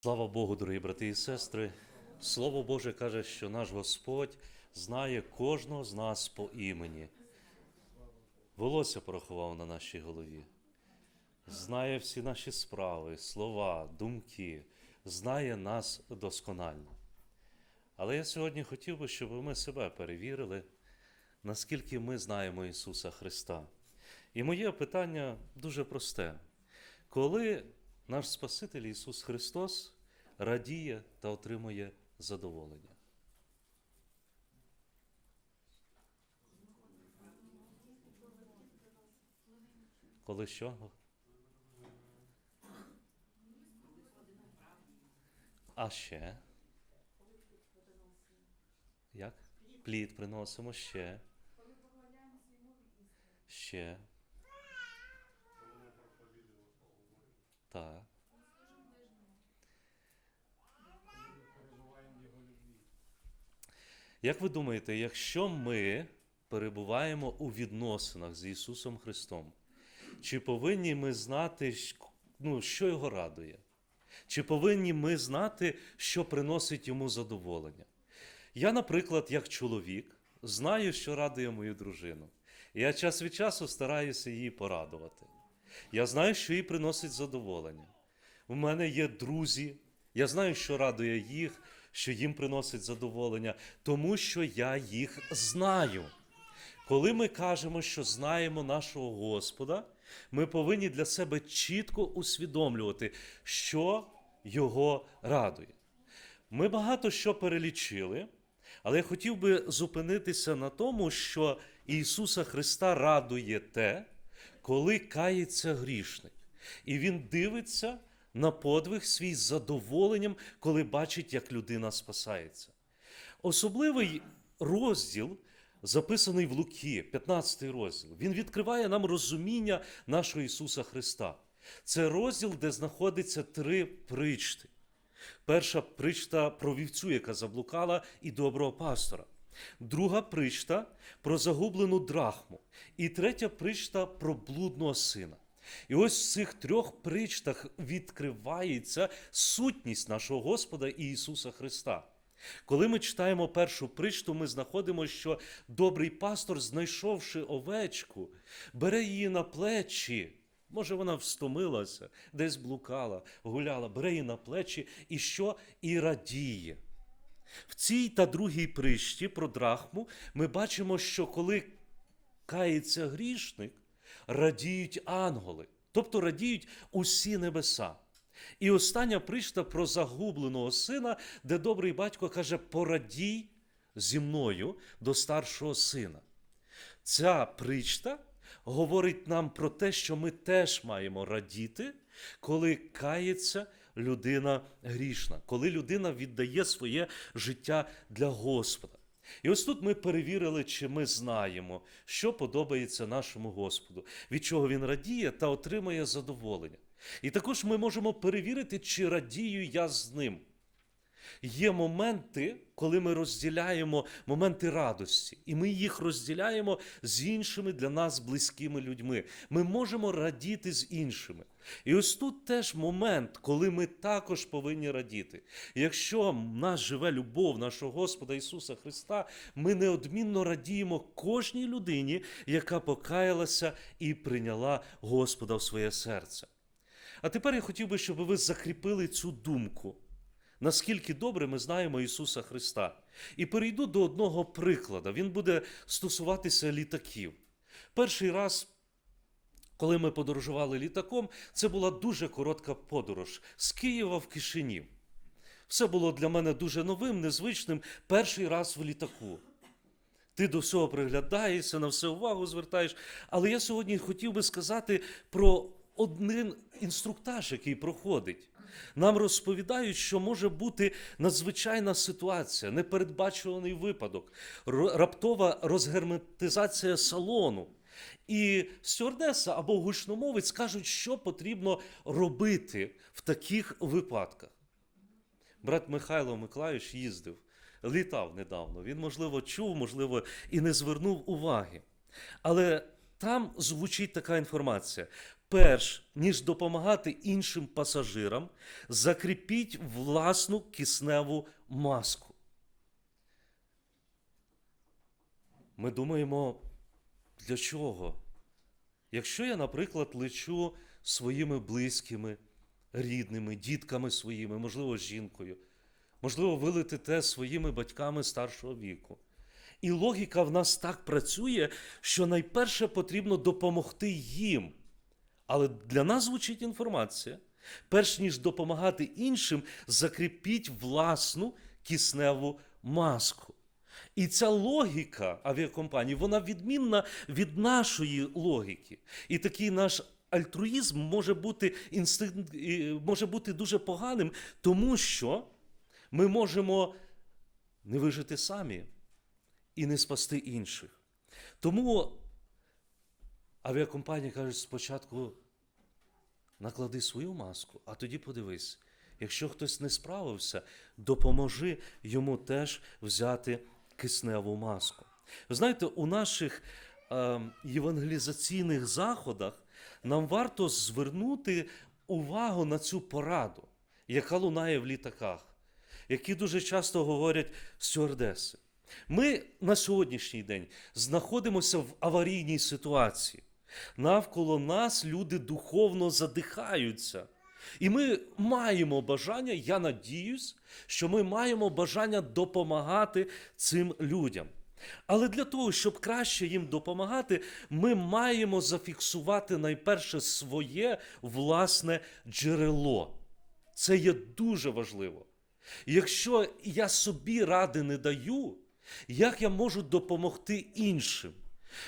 Слава Богу, дорогі брати і сестри. Слово Боже каже, що наш Господь знає кожного з нас по імені. Волосся порахував на нашій голові. Знає всі наші справи, слова, думки, знає нас досконально. Але я сьогодні хотів би, щоб ми себе перевірили, наскільки ми знаємо Ісуса Христа. І моє питання дуже просте. Коли наш Спаситель Ісус Христос радіє та отримує задоволення? Коли що? А ще? Як? Плід приносимо ще. Ще. Так. Як ви думаєте, якщо ми перебуваємо у відносинах з Ісусом Христом, чи повинні ми знати, ну, що Його радує? Чи повинні ми знати, що приносить йому задоволення? Я, наприклад, як чоловік, знаю, що радує мою дружину. Я час від часу стараюся її порадувати. Я знаю, що їй приносить задоволення. У мене є друзі, я знаю, що радує їх, що їм приносить задоволення, тому що я їх знаю. Коли ми кажемо, що знаємо нашого Господа, ми повинні для себе чітко усвідомлювати, що його радує. Ми багато що перелічили, але я хотів би зупинитися на тому, що Ісуса Христа радує те, коли кається грішник. І Він дивиться на подвиг свій з задоволенням, коли бачить, як людина спасається. Особливий розділ записаний в Луки, 15 розділ. Він відкриває нам розуміння нашого Ісуса Христа. Це розділ, де знаходиться три причти. Перша причта про вівцю, яка заблукала, і доброго пастора. Друга причта про загублену драхму. І третя причта про блудного сина. І ось в цих трьох причтах відкривається сутність нашого Господа і Ісуса Христа. Коли ми читаємо першу причту, ми знаходимо, що добрий пастор, знайшовши овечку, бере її на плечі. Може, вона встомилася, десь блукала, гуляла, бере її на плечі і що? І радіє. В цій та другій прищі про драхму ми бачимо, що коли кається грішник, радіють ангели, тобто радіють усі небеса. І остання причта про загубленого сина, де добрий батько каже: порадій зі мною до старшого сина. Ця причта говорить нам про те, що ми теж маємо радіти, коли кається людина грішна, коли людина віддає своє життя для Господа. І ось тут ми перевірили, чи ми знаємо, що подобається нашому Господу, від чого він радіє та отримує задоволення. І також ми можемо перевірити, чи радію я з ним. Є моменти, коли ми розділяємо моменти радості, і ми їх розділяємо з іншими для нас близькими людьми. Ми можемо радіти з іншими. І ось тут теж момент, коли ми також повинні радіти. Якщо в нас живе любов нашого Господа Ісуса Христа, ми неодмінно радіємо кожній людині, яка покаялася і прийняла Господа в своє серце. А тепер я хотів би, щоб ви закріпили цю думку наскільки добре ми знаємо Ісуса Христа. І перейду до одного прикладу. Він буде стосуватися літаків. Перший раз, коли ми подорожували літаком, це була дуже коротка подорож з Києва в Кишинів. Все було для мене дуже новим, незвичним. Перший раз в літаку. Ти до всього приглядаєшся, на все увагу звертаєш. Але я сьогодні хотів би сказати про один інструктаж, який проходить. Нам розповідають, що може бути надзвичайна ситуація, непередбачуваний випадок, раптова розгерметизація салону. І стюардеса або гучномовець кажуть, що потрібно робити в таких випадках. Брат Михайло Миколайович їздив, літав недавно. Він, можливо, чув, можливо, і не звернув уваги. Але там звучить така інформація: перш ніж допомагати іншим пасажирам, закріпіть власну кисневу маску. Ми думаємо, для чого? Якщо я, наприклад, лечу своїми близькими, рідними, дітками своїми, можливо, жінкою, можливо, ви летите своїми батьками старшого віку. І логіка в нас так працює, що найперше потрібно допомогти їм. Але для нас звучить інформація. Перш ніж допомагати іншим, закріпіть власну кисневу маску. І ця логіка авіакомпанії, вона відмінна від нашої логіки. І такий наш альтруїзм може бути, інстинкт, може бути дуже поганим, тому що ми можемо не вижити самі і не спасти інших. Тому авіакомпанії кажуть спочатку наклади свою маску, а тоді подивись. Якщо хтось не справився, допоможи йому теж взяти кисневу маску. Ви знаєте, у наших е, євангелізаційних заходах нам варто звернути увагу на цю пораду, яка лунає в літаках, які дуже часто говорять стюардеси. Ми на сьогоднішній день знаходимося в аварійній ситуації. Навколо нас люди духовно задихаються. І ми маємо бажання, я надіюсь, що ми маємо бажання допомагати цим людям. Але для того, щоб краще їм допомагати, ми маємо зафіксувати найперше своє власне джерело. Це є дуже важливо. Якщо я собі ради не даю, як я можу допомогти іншим?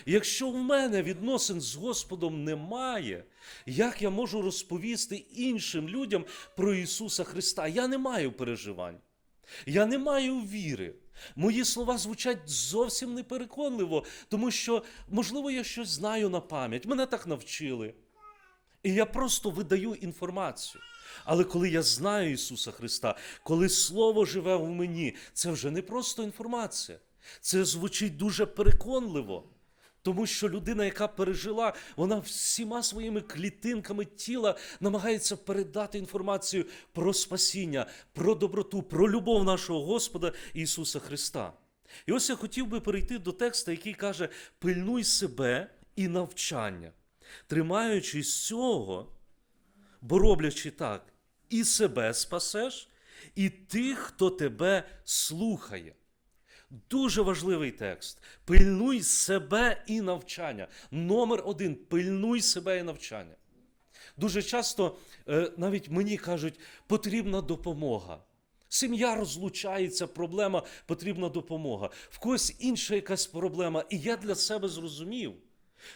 Якщо в мене відносин з Господом немає, як я можу розповісти іншим людям про Ісуса Христа? Я не маю переживань. Я не маю віри. Мої слова звучать зовсім непереконливо, тому що, можливо, я щось знаю на пам'ять. Мене так навчили. І я просто видаю інформацію. Але коли я знаю Ісуса Христа, коли Слово живе в мені, це вже не просто інформація. Це звучить дуже переконливо. Тому що людина, яка пережила, вона всіма своїми клітинками тіла намагається передати інформацію про спасіння, про доброту, про любов нашого Господа Ісуса Христа. І ось я хотів би перейти до текста, який каже: пильнуй себе і навчання, тримаючись цього, бо роблячи так, і себе спасеш, і тих, хто тебе слухає. Дуже важливий текст. Пильнуй себе і навчання. Номер один пильнуй себе і навчання. Дуже часто е, навіть мені кажуть, потрібна допомога. Сім'я розлучається, проблема, потрібна допомога. В когось інша якась проблема. І я для себе зрозумів,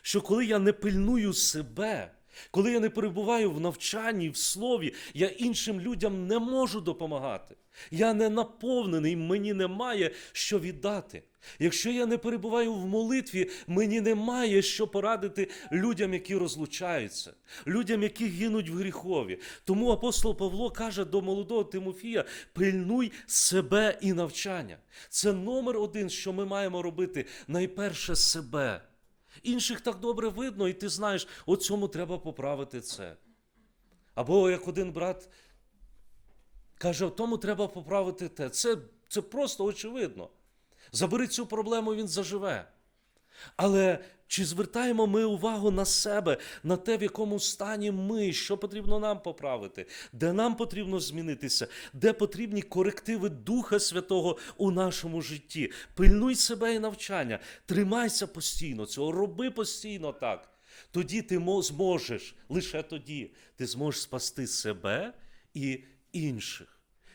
що коли я не пильную себе, коли я не перебуваю в навчанні, в слові, я іншим людям не можу допомагати. Я не наповнений, мені немає що віддати. Якщо я не перебуваю в молитві, мені немає що порадити людям, які розлучаються, людям, які гинуть в гріхові. Тому апостол Павло каже до молодого Тимофія: пильнуй себе і навчання. Це номер один, що ми маємо робити найперше себе. Інших так добре видно, і ти знаєш, от цьому треба поправити це. Або як один брат каже, тому треба поправити те. Це, це просто очевидно. Забери цю проблему, він заживе. Але чи звертаємо ми увагу на себе, на те, в якому стані ми, що потрібно нам поправити, де нам потрібно змінитися, де потрібні корективи Духа Святого у нашому житті? Пильнуй себе і навчання, тримайся постійно цього, роби постійно так. Тоді ти зможеш, лише тоді ти зможеш спасти себе і інших.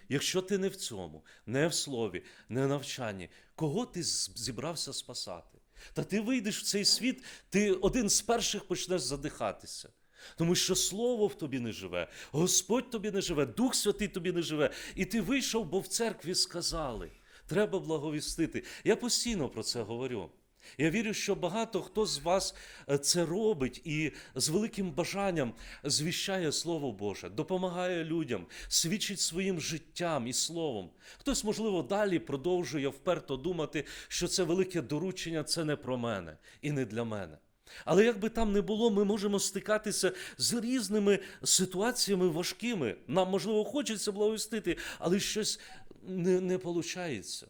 Якщо ти не в цьому, не в слові, не в навчанні, кого ти зібрався спасати? Та ти вийдеш в цей світ, ти один з перших почнеш задихатися. Тому що Слово в тобі не живе, Господь тобі не живе, Дух Святий тобі не живе. І ти вийшов, бо в церкві сказали, треба благовістити. Я постійно про це говорю. Я вірю, що багато хто з вас е, це робить і з великим бажанням звіщає Слово Боже, допомагає людям, свідчить своїм життям і словом. Хтось, можливо, далі продовжує вперто думати, що це велике доручення це не про мене і не для мене. Але як би там не було, ми можемо стикатися з різними ситуаціями важкими. Нам, можливо, хочеться благовістити, але щось не, не виходить.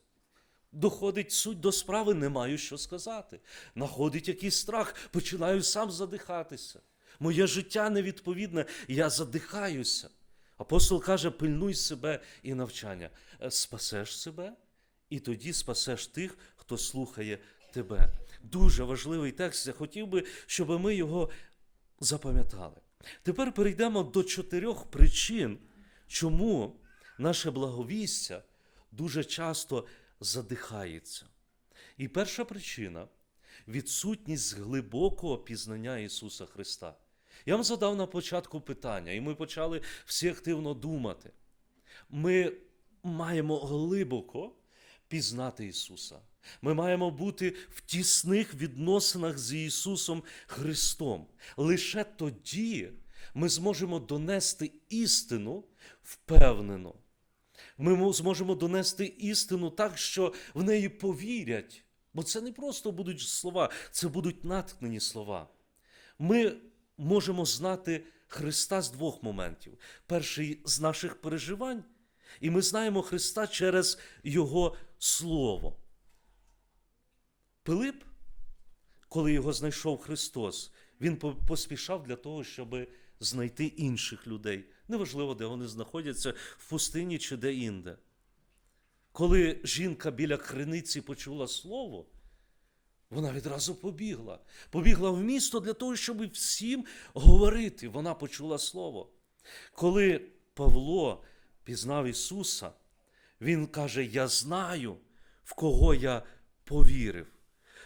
Доходить суть до справи, не маю що сказати. Находить якийсь страх, починаю сам задихатися. Моє життя невідповідне, я задихаюся. Апостол каже: пильнуй себе і навчання. Е, Спасеш себе, і тоді спасеш тих, хто слухає тебе. Дуже важливий текст. Я хотів би, щоб ми його запам'ятали. Тепер перейдемо до чотирьох причин, чому наше благовістя дуже часто задихається. І перша причина відсутність глибокого пізнання Ісуса Христа. Я вам задав на початку питання, і ми почали всі активно думати. Ми маємо глибоко пізнати Ісуса. Ми маємо бути в тісних відносинах з Ісусом Христом. Лише тоді ми зможемо донести істину впевнено. Ми зможемо донести істину так, що в неї повірять. Бо це не просто будуть слова, це будуть наткнені слова. Ми можемо знати Христа з двох моментів: перший з наших переживань, і ми знаємо Христа через Його Слово. Пилип, коли його знайшов Христос, він поспішав для того, щоб знайти інших людей. Неважливо, де вони знаходяться, в пустині чи де інде. Коли жінка біля криниці почула слово, вона відразу побігла. Побігла в місто для того, щоб всім говорити. Вона почула слово. Коли Павло пізнав Ісуса, він каже: Я знаю, в кого я повірив.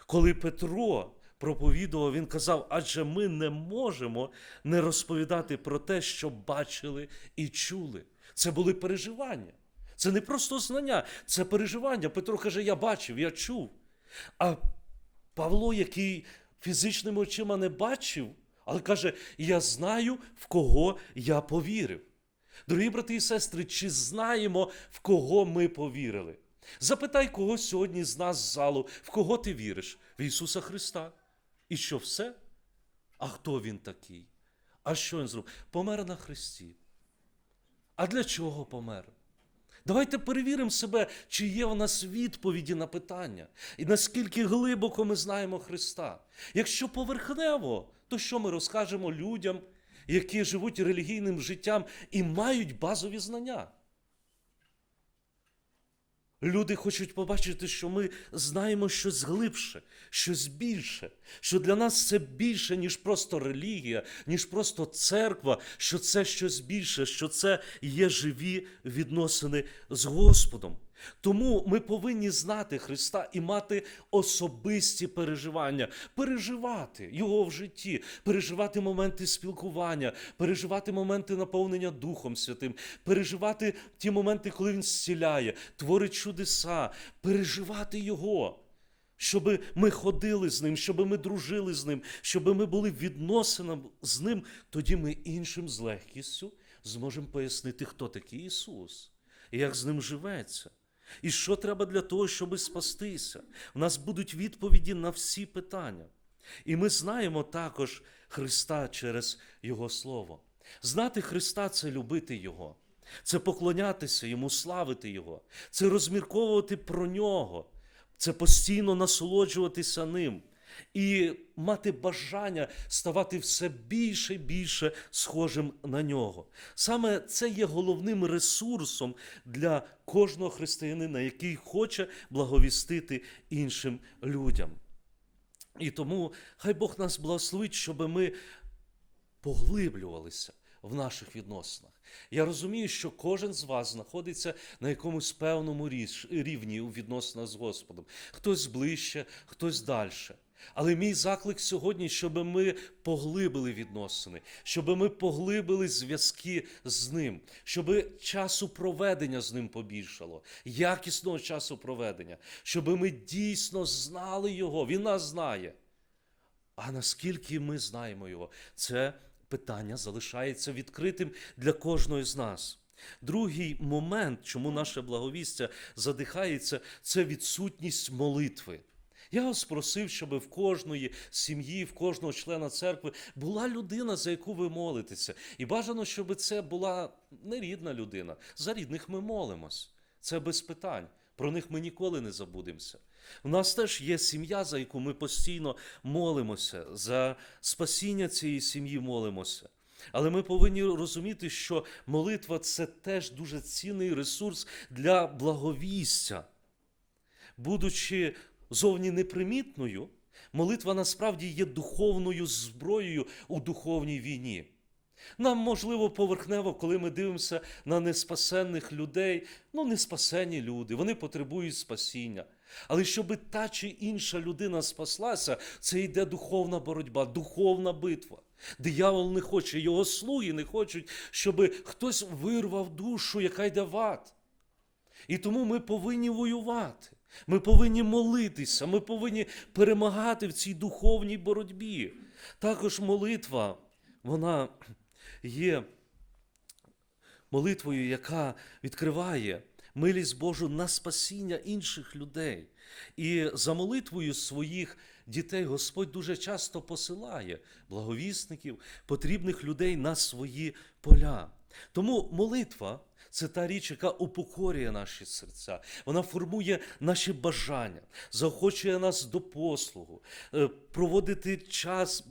Коли Петро проповідував, він казав, адже ми не можемо не розповідати про те, що бачили і чули. Це були переживання. Це не просто знання, це переживання. Петро каже: Я бачив, я чув. А Павло, який фізичними очима не бачив, але каже: Я знаю, в кого я повірив. Дорогі брати і сестри, чи знаємо, в кого ми повірили? Запитай когось сьогодні з нас з залу, в кого ти віриш? В Ісуса Христа. І що все? А хто Він такий? А що Він зробив? Помер на Христі. А для чого помер? Давайте перевіримо себе, чи є в нас відповіді на питання, і наскільки глибоко ми знаємо Христа. Якщо поверхнево, то що ми розкажемо людям, які живуть релігійним життям і мають базові знання? Люди хочуть побачити, що ми знаємо щось глибше, щось більше, що для нас це більше, ніж просто релігія, ніж просто церква, що це щось більше, що це є живі відносини з Господом. Тому ми повинні знати Христа і мати особисті переживання, переживати Його в житті, переживати моменти спілкування, переживати моменти наповнення Духом Святим, переживати ті моменти, коли Він зціляє, творить чудеса, переживати Його. Щоб ми ходили з ним, щоб ми дружили з ним, щоб ми були в відносинах з ним, тоді ми іншим з легкістю зможемо пояснити, хто такий Ісус і як з ним живеться. І що треба для того, щоб спастися? У нас будуть відповіді на всі питання. І ми знаємо також Христа через Його Слово. Знати Христа це любити Його, це поклонятися Йому, славити Його, це розмірковувати про Нього, це постійно насолоджуватися ним і мати бажання ставати все більше і більше схожим на нього. Саме це є головним ресурсом для кожного християнина, який хоче благовістити іншим людям. І тому хай Бог нас благословить, щоб ми поглиблювалися в наших відносинах. Я розумію, що кожен з вас знаходиться на якомусь певному рівні у відносинах з Господом. Хтось ближче, хтось далі. Але мій заклик сьогодні, щоб ми поглибили відносини, щоб ми поглибили зв'язки з ним, щоб часу проведення з ним побільшало, якісного часу проведення, щоб ми дійсно знали його. Він нас знає. А наскільки ми знаємо його, це питання залишається відкритим для кожного з нас. Другий момент, чому наше благовістя задихається, це відсутність молитви. Я вас просив, щоб в кожної сім'ї, в кожного члена церкви була людина, за яку ви молитеся. І бажано, щоб це була не рідна людина. За рідних ми молимось. Це без питань. Про них ми ніколи не забудемося. У нас теж є сім'я, за яку ми постійно молимося, за спасіння цієї сім'ї молимося. Але ми повинні розуміти, що молитва це теж дуже цінний ресурс для благовістя. Будучи зовні непримітною, молитва насправді є духовною зброєю у духовній війні. Нам, можливо, поверхнево, коли ми дивимося на неспасенних людей, ну, неспасені люди, вони потребують спасіння. Але щоб та чи інша людина спаслася, це йде духовна боротьба, духовна битва. Диявол не хоче, його слуги не хочуть, щоб хтось вирвав душу, яка йде в ад. І тому ми повинні воювати. Ми повинні молитися, ми повинні перемагати в цій духовній боротьбі. Також молитва, вона є молитвою, яка відкриває милість Божу на спасіння інших людей. І за молитвою своїх дітей Господь дуже часто посилає благовісників, потрібних людей на свої поля. Тому молитва це та річ, яка упокорює наші серця. Вона формує наші бажання, заохочує нас до послугу, е, проводити час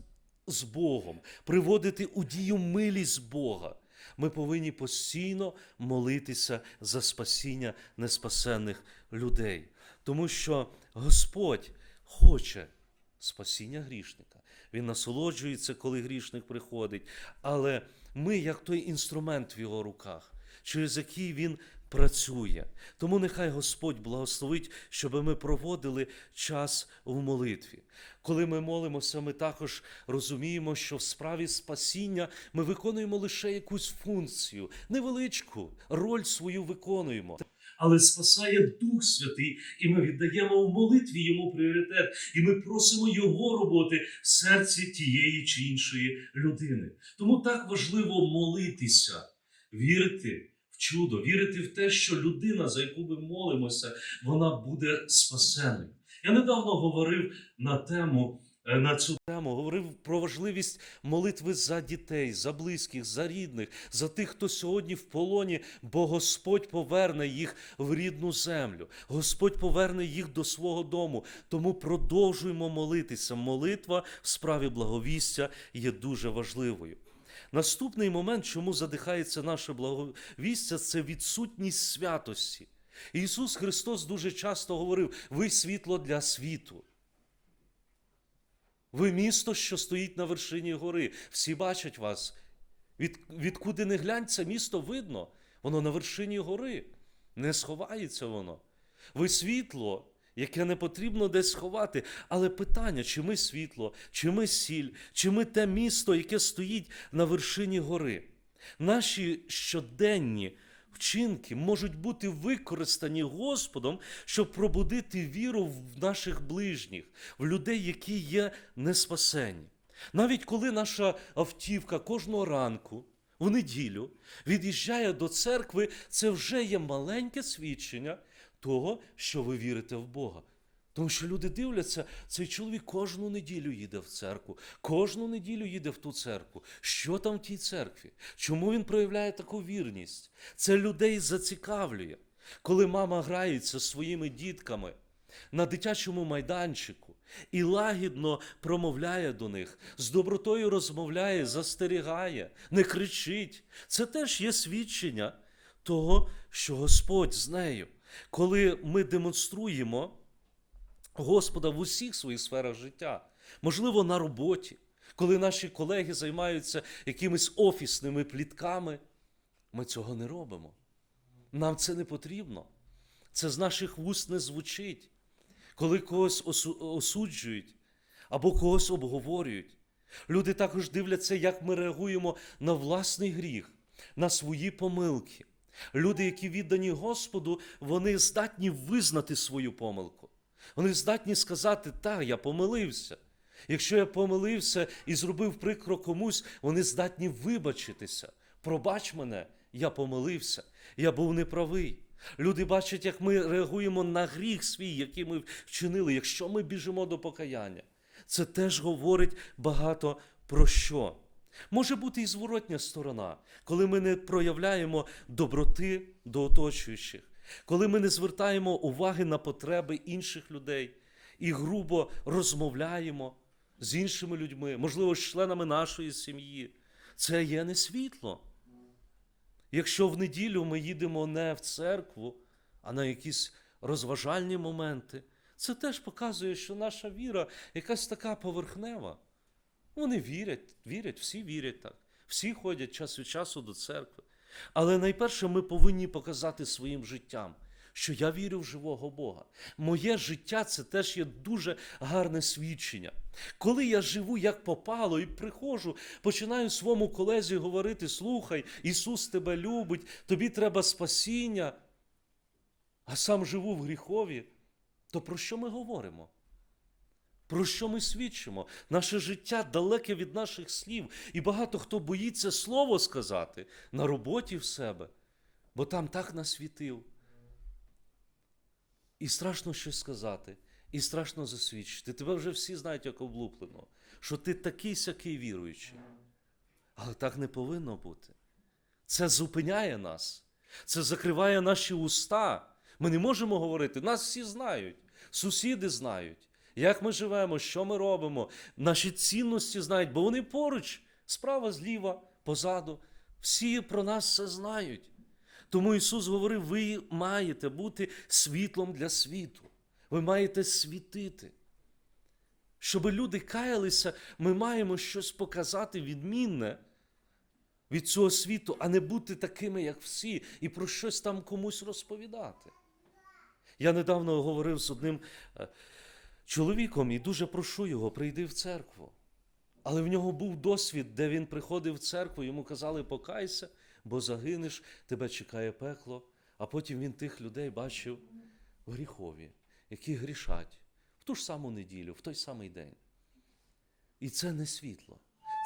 з Богом, приводити у дію милість Бога. Ми повинні постійно молитися за спасіння неспасенних людей, тому що Господь хоче спасіння грішника. Він насолоджується, коли грішник приходить, але ми, як той інструмент в його руках, через який він працює. Тому нехай Господь благословить, щоб ми проводили час в молитві. Коли ми молимося, ми також розуміємо, що в справі спасіння ми виконуємо лише якусь функцію, невеличку роль свою виконуємо. Але спасає Дух Святий, і ми віддаємо в молитві йому пріоритет, і ми просимо Його роботи в серці тієї чи іншої людини. Тому так важливо молитися, вірити в чудо, вірити в те, що людина, за яку ми молимося, вона буде спасеною. Я недавно говорив на тему. Е, На цю тему говорив про важливість молитви за дітей, за близьких, за рідних, за тих, хто сьогодні в полоні, бо Господь поверне їх в рідну землю. Господь поверне їх до свого дому. Тому продовжуємо молитися. Молитва в справі благовістя є дуже важливою. Наступний момент, чому задихається наше благовістя, це відсутність святості. Ісус Христос дуже часто говорив: ви світло для світу. Ви місто, що стоїть на вершині гори. Всі бачать вас. Від, відкуди не глянь, це місто видно. Воно на вершині гори. Не сховається воно. Ви світло, яке не потрібно десь сховати. Але питання, чи ми світло, чи ми сіль, чи ми те місто, яке стоїть на вершині гори. Наші щоденні вчинки можуть бути використані Господом, щоб пробудити віру в наших ближніх, в людей, які є неспасені. Навіть коли наша автівка кожного ранку в неділю від'їжджає до церкви, це вже є маленьке свідчення того, що ви вірите в Бога. Тому що люди дивляться, цей чоловік кожну неділю їде в церкву, кожну неділю їде в ту церкву. Що там в тій церкві? Чому він проявляє таку вірність? Це людей зацікавлює. Коли мама грається зі своїми дітками на дитячому майданчику і лагідно промовляє до них, з добротою розмовляє, застерігає, не кричить. Це теж є свідчення того, що Господь з нею. Коли ми демонструємо. Господа в усіх своїх сферах життя, можливо, на роботі, коли наші колеги займаються якимись офісними плітками, ми цього не робимо. Нам це не потрібно. Це з наших вуст не звучить, коли когось осу- осуджують або когось обговорюють. Люди також дивляться, як ми реагуємо на власний гріх, на свої помилки. Люди, які віддані Господу, вони здатні визнати свою помилку. Вони здатні сказати, так, я помилився. Якщо я помилився і зробив прикро комусь, вони здатні вибачитися. Пробач мене, я помилився, я був неправий. Люди бачать, як ми реагуємо на гріх свій, який ми вчинили, якщо ми біжимо до покаяння. Це теж говорить багато про що. Може бути і зворотня сторона, коли ми не проявляємо доброти до оточуючих, коли ми не звертаємо уваги на потреби інших людей і грубо розмовляємо з іншими людьми, можливо, з членами нашої сім'ї. Це є не світло. Якщо в неділю ми їдемо не в церкву, а на якісь розважальні моменти, це теж показує, що наша віра якась така поверхнева. Вони вірять, вірять, всі вірять так. Всі ходять час від часу до церкви. Але найперше ми повинні показати своїм життям, що я вірю в живого Бога. Моє життя це теж є дуже гарне свідчення. Коли я живу як попало і приходжу, починаю своєму колезі говорити: слухай, Ісус тебе любить, тобі треба спасіння, а сам живу в гріхові, то про що ми говоримо? Про що ми свідчимо? Наше життя далеке від наших слів, і багато хто боїться слово сказати на роботі в себе, бо там так насвітив. І страшно щось сказати, і страшно засвідчити. Тебе вже всі знають, як облуплено, що ти такий сякий віруючий. Але так не повинно бути. Це зупиняє нас, це закриває наші уста. Ми не можемо говорити, нас всі знають, сусіди знають, як ми живемо, що ми робимо, наші цінності знають, бо вони поруч, справа, зліва, позаду. Всі про нас все знають. Тому Ісус говорив: ви маєте бути світлом для світу. Ви маєте світити. Щоб люди каялися, ми маємо щось показати відмінне від цього світу, а не бути такими, як всі, і про щось там комусь розповідати. Я недавно говорив з одним е, чоловіком і дуже прошу його, прийди в церкву. Але в нього був досвід, де він приходив в церкву, йому казали, покайся, бо загинеш, тебе чекає пекло. А потім він тих людей бачив в гріхові, які грішать в ту ж саму неділю, в той самий день. І це не світло.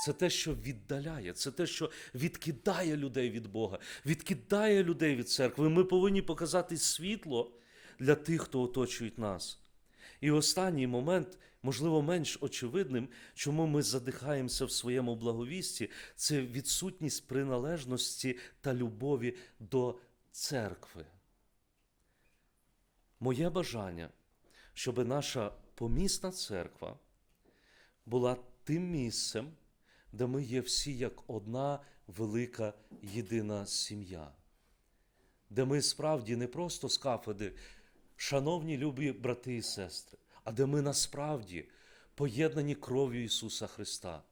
Це те, що віддаляє, це те, що відкидає людей від Бога, відкидає людей від церкви. Ми повинні показати світло для тих, хто оточують нас. І останній момент, можливо, менш очевидним, чому ми задихаємося в своєму благовісті, це відсутність приналежності та любові до церкви. Моє бажання, щоб наша помісна церква була тим місцем, де ми є всі як одна велика єдина сім'я, де ми справді не просто з кафедри, шановні любі брати і сестри, а де ми насправді поєднані кров'ю Ісуса Христа.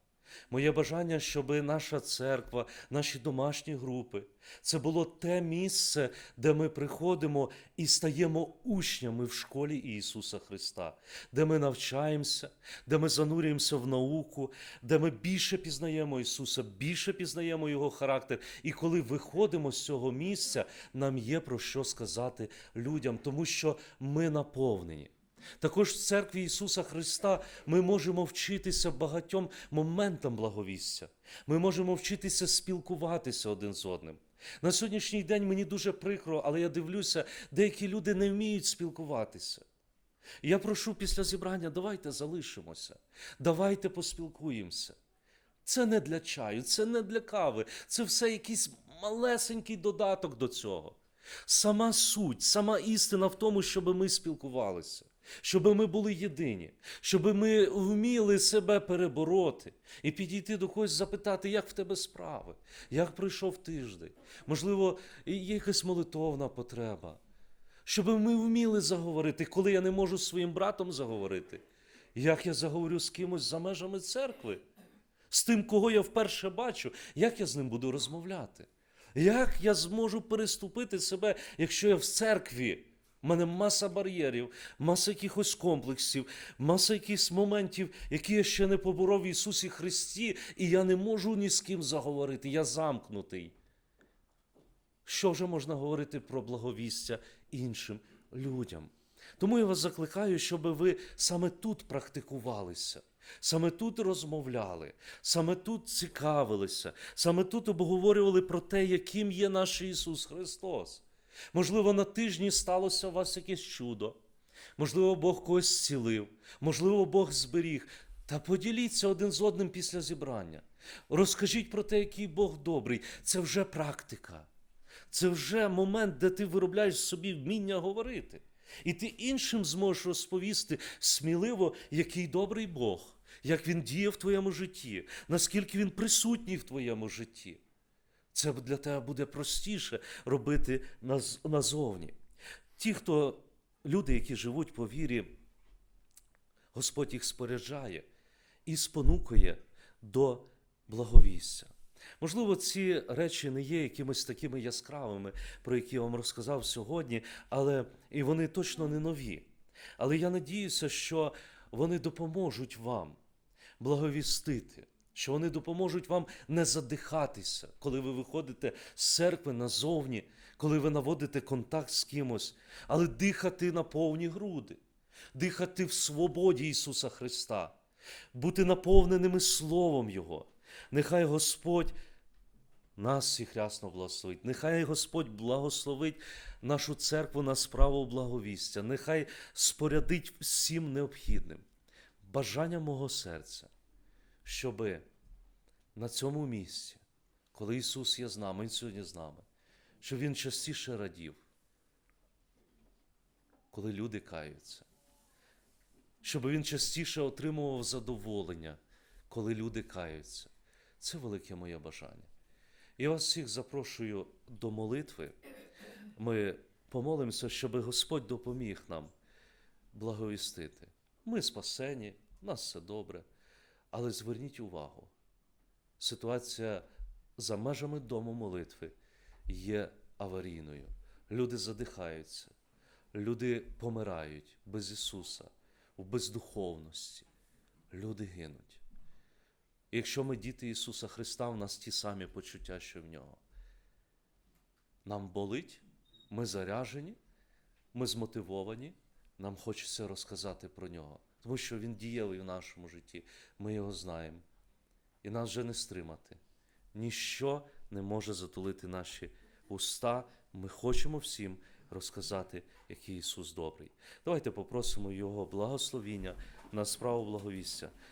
Моє бажання, щоб наша церква, наші домашні групи це було те місце, де ми приходимо і стаємо учнями в школі Ісуса Христа, де ми навчаємося, де ми занурюємося в науку, де ми більше пізнаємо Ісуса, більше пізнаємо Його характер. І коли виходимо з цього місця, нам є про що сказати людям, тому що ми наповнені. Також в церкві Ісуса Христа ми можемо вчитися багатьом моментам благовістя. Ми можемо вчитися спілкуватися один з одним. На сьогоднішній день мені дуже прикро, але я дивлюся, деякі люди не вміють спілкуватися. Я прошу після зібрання, давайте залишимося, давайте поспілкуємося. Це не для чаю, це не для кави, це все якийсь малесенький додаток до цього. Сама суть, сама істина в тому, щоб ми спілкувалися, щоб ми були єдині, щоб ми вміли себе перебороти і підійти до когось запитати, як в тебе справи, як пройшов тиждень. Можливо, є якась молитовна потреба. Щоб ми вміли заговорити, коли я не можу з своїм братом заговорити, як я заговорю з кимось за межами церкви, з тим, кого я вперше бачу, як я з ним буду розмовляти. Як я зможу переступити себе, якщо я в церкві? У мене маса бар'єрів, маса якихось комплексів, маса якихось моментів, які я ще не поборов в Ісусі Христі, і я не можу ні з ким заговорити. Я замкнутий. Що вже можна говорити про благовістя іншим людям? Тому я вас закликаю, щоб ви саме тут практикувалися, саме тут розмовляли, саме тут цікавилися, саме тут обговорювали про те, яким є наш Ісус Христос. Можливо, на тижні сталося у вас якесь чудо. Можливо, Бог когось зцілив, можливо, Бог зберіг. Та поділіться один з одним після зібрання. Розкажіть про те, який Бог добрий. Це вже практика. Це вже момент, де ти виробляєш собі вміння говорити. І ти іншим зможеш розповісти сміливо, який добрий Бог, як він діє в твоєму житті, наскільки він присутній в твоєму житті. Це для тебе буде простіше робити наз- назовні. Ті, хто люди, які живуть по вірі, Господь їх споряджає і спонукує до благовістя. Можливо, ці речі не є якимись такими яскравими, про які я вам розказав сьогодні, але і вони точно не нові. Але я надіюся, що вони допоможуть вам благовістити, що вони допоможуть вам не задихатися, коли ви виходите з церкви назовні, коли ви наводите контакт з кимось, але дихати на повні груди, дихати в свободі Ісуса Христа, бути наповненими Словом Його. Нехай Господь нас всіх рясно благословить. Нехай Господь благословить нашу церкву на справу благовістя. Нехай спорядить всім необхідним. Бажання мого серця, щоби на цьому місці, коли Ісус є з нами, Він сьогодні з нами, щоб Він частіше радів, коли люди каються, щоб Він частіше отримував задоволення, коли люди каються. Це велике моє бажання. І вас всіх запрошую до молитви. Ми помолимося, щоб Господь допоміг нам благовістити. Ми спасені, нас все добре. Але зверніть увагу, ситуація за межами дому молитви є аварійною. Люди задихаються, люди помирають без Ісуса, в бездуховності. Люди гинуть. І якщо ми діти Ісуса Христа, в нас ті самі почуття, що в нього. Нам болить, ми заряжені, ми змотивовані, нам хочеться розказати про нього, тому що Він дієвий в нашому житті, ми його знаємо. І нас вже не стримати. Ніщо не може затулити наші уста. Ми хочемо всім розказати, який Ісус добрий. Давайте попросимо Його благословіння на справу благовістя.